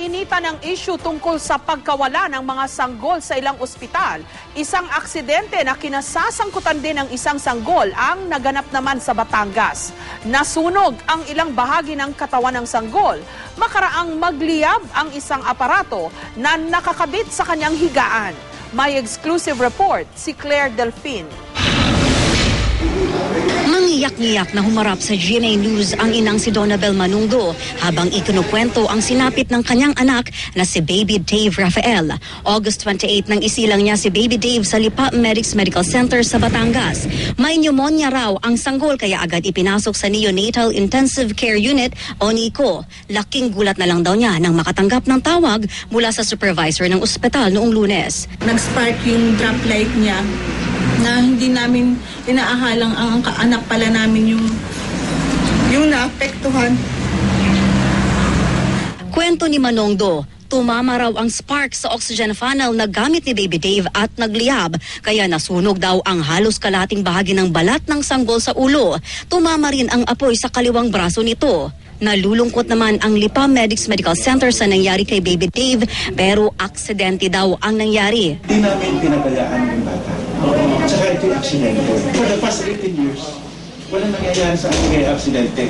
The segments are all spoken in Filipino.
Nainitan ang issue tungkol sa pagkawala ng mga sanggol sa ilang ospital. Isang aksidente na kinasasangkutan din ng isang sanggol ang naganap naman sa Batangas. Nasunog ang ilang bahagi ng katawan ng sanggol. Makaraang magliyab ang isang aparato na nakakabit sa kanyang higaan. May exclusive report si Claire Delfin. Mangiyak-ngiyak na humarap sa GMA News ang inang si Donabel Manungdo habang ikinukwento ang sinapit ng kanyang anak na si Baby Dave Rafael. August 28 nang isilang niya si Baby Dave sa Lipa Medics Medical Center sa Batangas. May pneumonia raw ang sanggol kaya agad ipinasok sa Neonatal Intensive Care Unit o NICO. Laking gulat na lang daw niya nang makatanggap ng tawag mula sa supervisor ng ospital noong lunes. nag-spark yung drop light niya na hindi namin inaahalang ang kaanak pala namin yung yung naapektuhan. Kwento ni Manongdo, tumama raw ang spark sa oxygen funnel na gamit ni Baby Dave at nagliyab kaya nasunog daw ang halos kalating bahagi ng balat ng sanggol sa ulo. Tumama rin ang apoy sa kaliwang braso nito. Nalulungkot naman ang Lipa Medics Medical Center sa nangyari kay Baby Dave pero aksidente daw ang nangyari. Hindi namin pinabayaan yung ito yung aksidente. For the past 18 years, walang nangyayari sa akin kaya aksidente.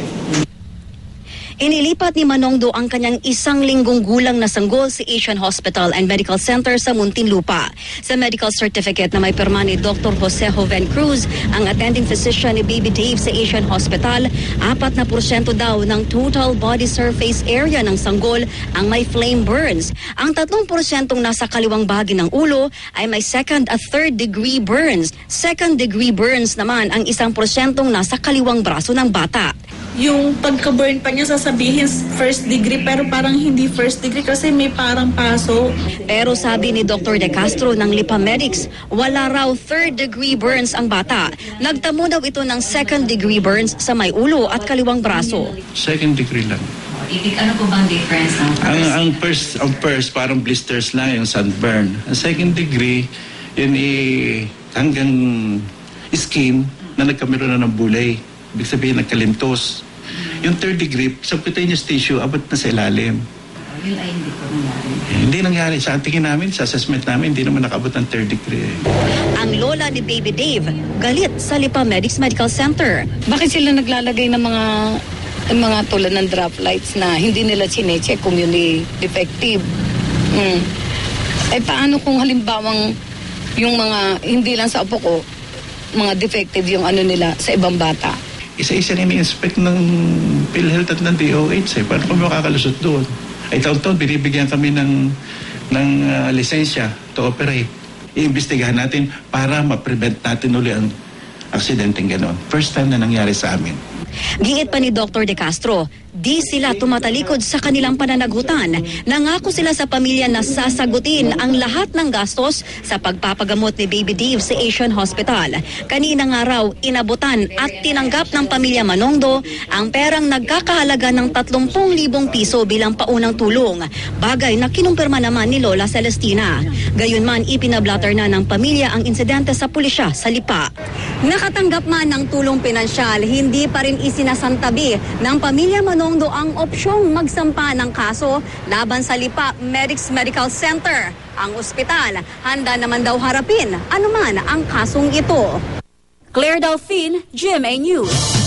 Inilipat ni Manongdo ang kanyang isang linggong gulang na sanggol sa Asian Hospital and Medical Center sa Muntinlupa. Sa medical certificate na may pirma ni Dr. Jose Joven Cruz, ang attending physician ni Baby Dave sa Asian Hospital, 4 na porsyento daw ng total body surface area ng sanggol ang may flame burns. Ang 3 porsyentong nasa kaliwang bahagi ng ulo ay may second at third degree burns. Second degree burns naman ang isang porsyentong nasa kaliwang braso ng bata. Yung pagka-burn pa niya sasabihin first degree pero parang hindi first degree kasi may parang paso. Pero sabi ni Dr. De Castro ng Lipa Medics, wala raw third degree burns ang bata. Nagtamo daw ito ng second degree burns sa may ulo at kaliwang braso. Second degree lang. Ibig ano po bang difference ng Ang, first? ang first, ang first parang blisters lang yung sunburn. Ang second degree, yun eh, hanggang skin na nagkameron na ng bulay. Ibig sabihin nagkalintos. Yung third degree, subcutaneous tissue, abot na sa ilalim. Yun ay hindi po nangyari. Eh, hindi nangyari. Sa tingin namin, sa assessment namin, hindi naman nakabot ng third degree. Ang lola ni Baby Dave, galit sa Lipa Medics Medical Center. Bakit sila naglalagay ng mga ng mga tulad ng drop lights na hindi nila sinecheck kung yun ay defective? Mm. Eh paano kung halimbawang yung mga, hindi lang sa apo ko, mga defective yung ano nila sa ibang bata? Isa-isa na ini-inspect ng PhilHealth at ng DOH. Eh. Paano kami makakalusot doon? Ay taon-taon, binibigyan kami ng, ng ah, lisensya to operate. Iimbestigahan natin para ma-prevent natin uli ang aksidenteng ganon. First time na nangyari sa amin. Giit pa ni Dr. De Castro, di sila tumatalikod sa kanilang pananagutan. Nangako sila sa pamilya na sasagutin ang lahat ng gastos sa pagpapagamot ni Baby Dave sa Asian Hospital. Kanina nga raw, inabutan at tinanggap ng pamilya Manongdo ang perang nagkakahalaga ng 30,000 piso bilang paunang tulong. Bagay na kinumpirma naman ni Lola Celestina. Gayunman, ipinablatter na ng pamilya ang insidente sa pulisya sa Lipa. Nakatanggap man ng tulong pinansyal, hindi pa rin isinasantabi ng pamilya Manongdo ang opsyong magsampa ng kaso laban sa Lipa Medics Medical Center. Ang ospital, handa naman daw harapin anuman ang kasong ito. Claire Delphine, GMA News.